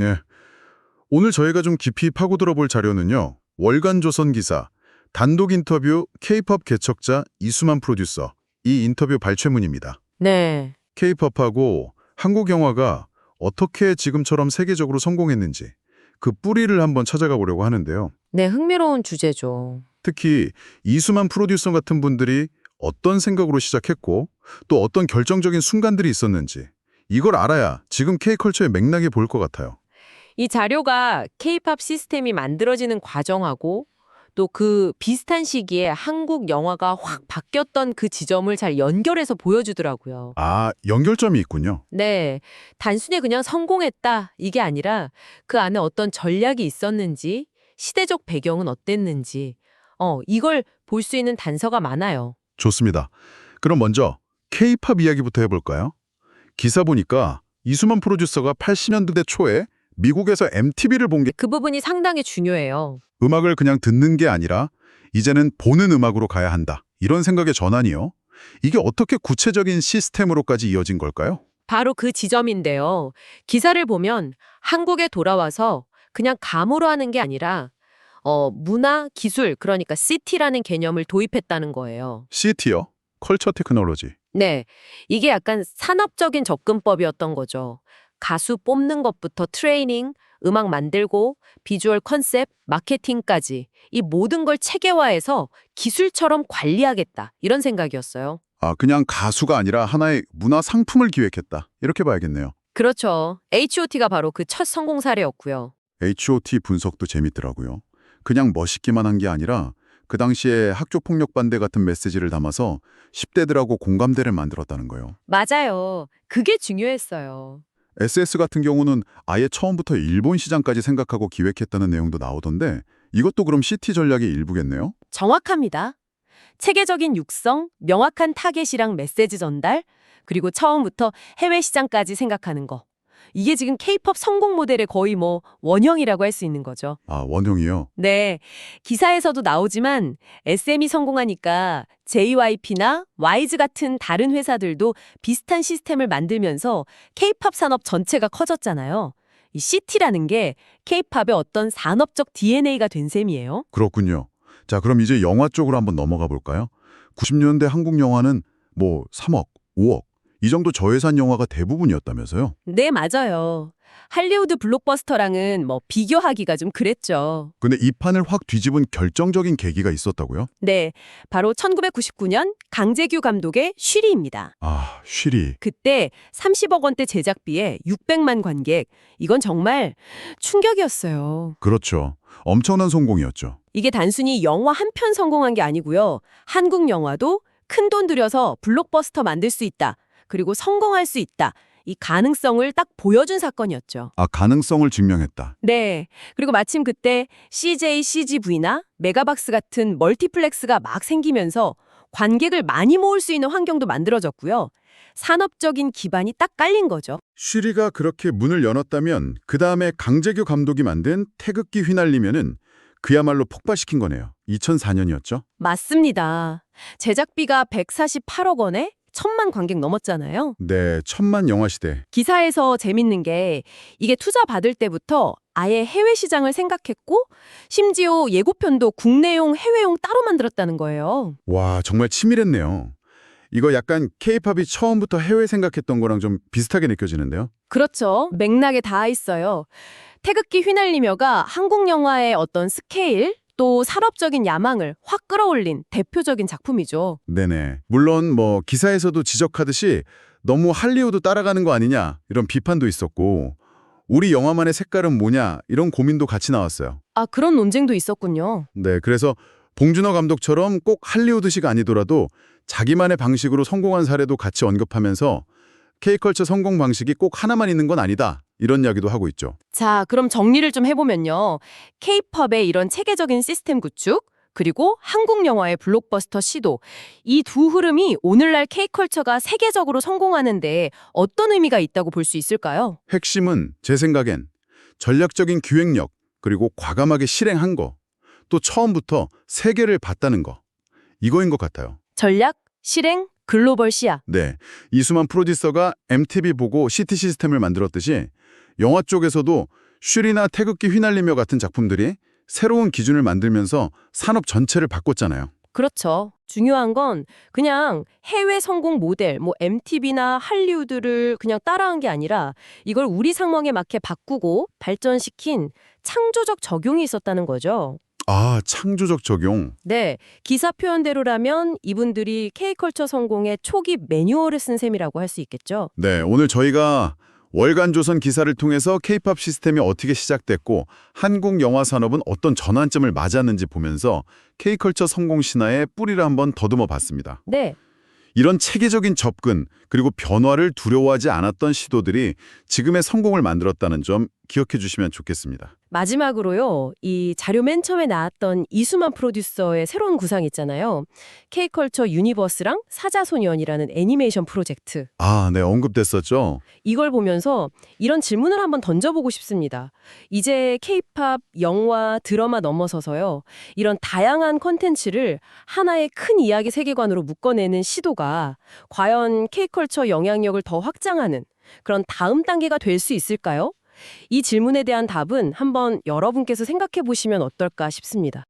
예. 오늘 저희가 좀 깊이 파고들어 볼 자료는요. 월간 조선 기사, 단독 인터뷰 K-팝 개척자 이수만 프로듀서 이 인터뷰 발췌문입니다. 네. K-팝하고 한국 영화가 어떻게 지금처럼 세계적으로 성공했는지 그 뿌리를 한번 찾아가 보려고 하는데요. 네, 흥미로운 주제죠. 특히 이수만 프로듀서 같은 분들이 어떤 생각으로 시작했고 또 어떤 결정적인 순간들이 있었는지 이걸 알아야 지금 K컬처의 맥락이 보일 것 같아요. 이 자료가 K-팝 시스템이 만들어지는 과정하고 또 그 비슷한 시기에 한국 영화가 확 바뀌었던 그 지점을 잘 연결해서 보여주더라고요. 아, 연결점이 있군요. 네. 단순히 그냥 성공했다 이게 아니라 그 안에 어떤 전략이 있었는지 시대적 배경은 어땠는지 어, 이걸 볼 수 있는 단서가 많아요. 좋습니다. 그럼 먼저 K-팝 이야기부터 해볼까요? 기사 보니까 이수만 프로듀서가 80년대 초에 미국에서 MTV를 본 게 그 부분이 상당히 중요해요. 음악을 그냥 듣는 게 아니라 이제는 보는 음악으로 가야 한다. 이런 생각의 전환이요. 이게 어떻게 구체적인 시스템으로까지 이어진 걸까요? 바로 그 지점인데요. 기사를 보면 한국에 돌아와서 그냥 감으로 하는 게 아니라 어, 문화, 기술, 그러니까 CT라는 개념을 도입했다는 거예요. CT요? 컬처 테크놀로지. 네. 이게 약간 산업적인 접근법이었던 거죠. 가수 뽑는 것부터 트레이닝, 음악 만들고, 비주얼 컨셉, 마케팅까지 이 모든 걸 체계화해서 기술처럼 관리하겠다. 이런 생각이었어요. 아, 그냥 가수가 아니라 하나의 문화 상품을 기획했다. 이렇게 봐야겠네요. 그렇죠. H.O.T.가 바로 그 첫 성공 사례였고요. H.O.T 분석도 재밌더라고요. 그냥 멋있기만 한 게 아니라 그 당시에 학교 폭력 반대 같은 메시지를 담아서 10대들하고 공감대를 만들었다는 거예요. 맞아요. 그게 중요했어요. SS 같은 경우는 아예 처음부터 일본 시장까지 생각하고 기획했다는 내용도 나오던데 이것도 그럼 CT 전략의 일부겠네요? 정확합니다. 체계적인 육성, 명확한 타겟이랑 메시지 전달, 그리고 처음부터 해외 시장까지 생각하는 거. 이게 지금 K-팝 성공 모델의 거의 뭐 원형이라고 할 수 있는 거죠. 아, 원형이요? 네. 기사에서도 나오지만 SM이 성공하니까 JYP나 와이즈 같은 다른 회사들도 비슷한 시스템을 만들면서 K-팝 산업 전체가 커졌잖아요. 이 CT라는 게 K-팝의 어떤 산업적 DNA가 된 셈이에요. 그렇군요. 자, 그럼 이제 영화 쪽으로 한번 넘어가 볼까요? 90년대 한국 영화는 뭐 3억, 5억 이 정도 저예산 영화가 대부분이었다면서요? 네, 맞아요. 할리우드 블록버스터랑은 뭐 비교하기가 좀 그랬죠. 근데 이 판을 확 뒤집은 결정적인 계기가 있었다고요? 네, 바로 1999년 강재규 감독의 쉬리입니다. 아, 쉬리. 그때 30억 원대 제작비에 600만 관객. 이건 정말 충격이었어요. 그렇죠. 엄청난 성공이었죠. 이게 단순히 영화 한 편 성공한 게 아니고요. 한국 영화도 큰 돈 들여서 블록버스터 만들 수 있다. 그리고 성공할 수 있다. 이 가능성을 딱 보여준 사건이었죠. 아, 가능성을 증명했다. 네. 그리고 마침 그때 CJ, CGV나 메가박스 같은 멀티플렉스가 막 생기면서 관객을 많이 모을 수 있는 환경도 만들어졌고요. 산업적인 기반이 딱 깔린 거죠. 쉬리가 그렇게 문을 열었다면 그 다음에 강재규 감독이 만든 태극기 휘날리면은 그야말로 폭발시킨 거네요. 2004년이었죠? 맞습니다. 제작비가 148억 원에 천만 관객 넘었잖아요. 네, 천만 영화 시대. 기사에서 재밌는 게 이게 투자 받을 때부터 아예 해외 시장을 생각했고 심지어 예고편도 국내용 해외용 따로 만들었다는 거예요. 와, 정말 치밀했네요. 이거 약간 케이팝이 처음부터 해외 생각했던 거랑 좀 비슷하게 느껴지는데요. 그렇죠. 맥락에 닿아 있어요. 태극기 휘날리며가 한국 영화의 어떤 스케일 또 산업적인 야망을 확 끌어올린 대표적인 작품이죠. 네네. 물론 뭐 기사에서도 지적하듯이 너무 할리우드 따라가는 거 아니냐 이런 비판도 있었고 우리 영화만의 색깔은 뭐냐 이런 고민도 같이 나왔어요. 아, 그런 논쟁도 있었군요. 네, 그래서 봉준호 감독처럼 꼭 할리우드식 아니더라도 자기만의 방식으로 성공한 사례도 같이 언급하면서 K컬처 성공 방식이 꼭 하나만 있는 건 아니다. 이런 이야기도 하고 있죠. 자, 그럼 정리를 좀 해보면요. K-팝의 이런 체계적인 시스템 구축, 그리고 한국 영화의 블록버스터 시도, 이 두 흐름이 오늘날 K컬처가 세계적으로 성공하는데 어떤 의미가 있다고 볼 수 있을까요? 핵심은 제 생각엔 전략적인 기획력 그리고 과감하게 실행한 거, 또 처음부터 세계를 봤다는 거 이거인 것 같아요. 전략, 실행, 글로벌 시야. 네, 이수만 프로듀서가 MTV 보고 CT 시스템을 만들었듯이 영화 쪽에서도 슈리나 태극기 휘날리며 같은 작품들이 새로운 기준을 만들면서 산업 전체를 바꿨잖아요. 그렇죠. 중요한 건 그냥 해외 성공 모델, 뭐 MTV나 할리우드를 그냥 따라한 게 아니라 이걸 우리 상황에 맞게 바꾸고 발전시킨 창조적 적용이 있었다는 거죠. 아, 창조적 적용. 네, 기사 표현대로라면 이분들이 K컬처 성공의 초기 매뉴얼을 쓴 셈이라고 할 수 있겠죠. 네, 오늘 저희가 월간 조선 기사를 통해서 케이팝 시스템이 어떻게 시작됐고 한국 영화 산업은 어떤 전환점을 맞았는지 보면서 K컬처 성공 신화의 뿌리를 한번 더듬어 봤습니다. 네, 이런 체계적인 접근 그리고 변화를 두려워하지 않았던 시도들이 지금의 성공을 만들었다는 점 기억해 주시면 좋겠습니다. 마지막으로요. 이 자료 맨 처음에 나왔던 이수만 프로듀서의 새로운 구상 있잖아요. K컬처 유니버스랑 사자소년이라는 애니메이션 프로젝트. 아, 네, 언급됐었죠. 이걸 보면서 이런 질문을 한번 던져보고 싶습니다. 이제 K-팝, 영화, 드라마 넘어서서요. 이런 다양한 콘텐츠를 하나의 큰 이야기 세계관으로 묶어내는 시도가 과연 K컬처 영향력을 더 확장하는 그런 다음 단계가 될 수 있을까요? 이 질문에 대한 답은 한번 여러분께서 생각해 보시면 어떨까 싶습니다.